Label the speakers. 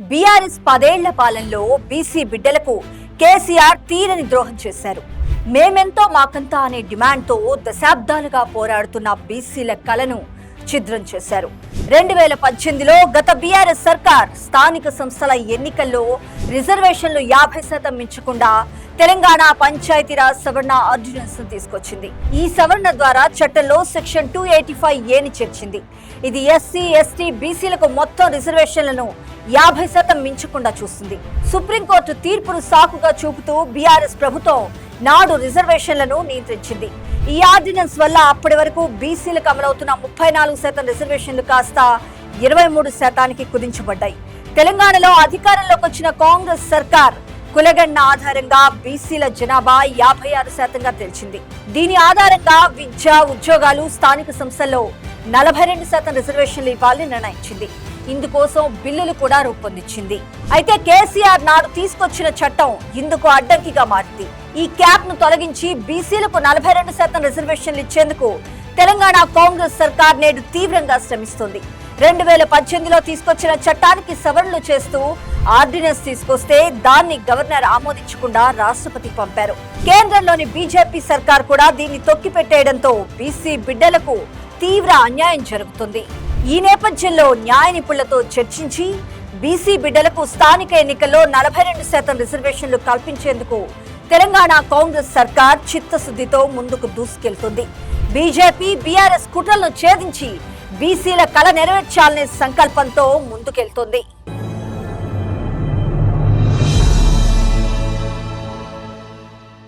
Speaker 1: BRS పదేళ్ళ పాలనలో BC బిడ్డలకు కేసీఆర్ తీరని ద్రోహం చేశారు. మేమెంతో మాకంతా అనే డిమాండ్తో దశాబ్దాలుగా పోరాడుతున్న బీసీల కలను ఛిద్రం చేశారు. రెండు వేల పద్దెనిమిదిలో గత బీఆర్ఎస్ సర్కార్ స్థానిక సంస్థల ఎన్నికల్లో రిజర్వేషన్లు యాభై శాతం మించకుండా తెలంగాణ పంచాయతీరాజ్ సవరణ ఆర్డినెన్స్ తీసుకొచ్చింది. ఈ సవరణ ద్వారా చట్టంలో సెక్షన్ టూ ఎయిటీ ఫైవ్ ఏని చేర్చింది. ఇది ఎస్సీ ఎస్టీ బీసీలకు మొత్తం రిజర్వేషన్లను యాభై శాతం మించకుండా చూస్తుంది. సుప్రీంకోర్టు తీర్పును సాకుగా చూపుతూ బీఆర్ఎస్ ప్రభుత్వం నాడు రిజర్వేషన్లను నియంత్రించింది. ఈ ఆర్డినెన్స్ వల్ల అప్పటి వరకు బీసీలకు అమలవుతున్న ముప్పై నాలుగు శాతం రిజర్వేషన్లు కాస్త ఇరవై మూడు శాతానికి కుదించబడ్డాయి. తెలంగాణలో అధికారంలోకి వచ్చిన కాంగ్రెస్ సర్కార్ కులగణన ఆధారంగా బీసీల జనాభా యాభై ఆరు శాతంగా తెలిసింది దీని ఆధారంగా విద్య ఉద్యోగాలు స్థానిక సంస్థల్లో నలభై రెండు శాతం రిజర్వేషన్లు ఇవ్వాలని నిర్ణయించింది. ఇందుకోసం బిల్లులు కూడా రూపొందించింది. అయితే కేసీఆర్ నాడు తీసుకొచ్చిన చట్టం ఇందుకు అడ్డంకిగా మారింది. ఈ క్యాప్ను తొలగించి బీసీలకు నలభై రెండు శాతం రిజర్వేషన్లు ఇచ్చేందుకు తెలంగాణ కాంగ్రెస్ సర్కార్ నేడు తీవ్రంగా శ్రమిస్తోంది. రెండు వేల పద్దెనిమిదిలో తీసుకొచ్చిన చట్టానికి సవరణలు చేస్తూ ఆర్డినెన్స్ తీసుకొస్తే దాన్ని గవర్నర్ ఆమోదించకుండా రాష్ట్రపతి పంపారు. కేంద్రంలోని బీజేపీ సర్కార్ కూడా దీన్ని తొక్కిపెట్టేయడంతో బీసీ బిడ్డలకు తీవ్ర అన్యాయం జరుగుతుంది. ఈ నేపథ్యంలో న్యాయ నిపుణులతో చర్చించి బీసీ బిడ్డలకు స్థానిక ఎన్నికల్లో నలభై రెండు శాతం రిజర్వేషన్లు కల్పించేందుకు తెలంగాణ కాంగ్రెస్ సర్కార్ చిత్తశుద్ధితో ముందుకు దూసుకెళ్తుంది. బీజేపీ బీఆర్ఎస్ కుట్రలను ఛేదించి బీసీల కళ నెరవేర్చాలనే సంకల్పంతో ముందుకెళ్తోంది.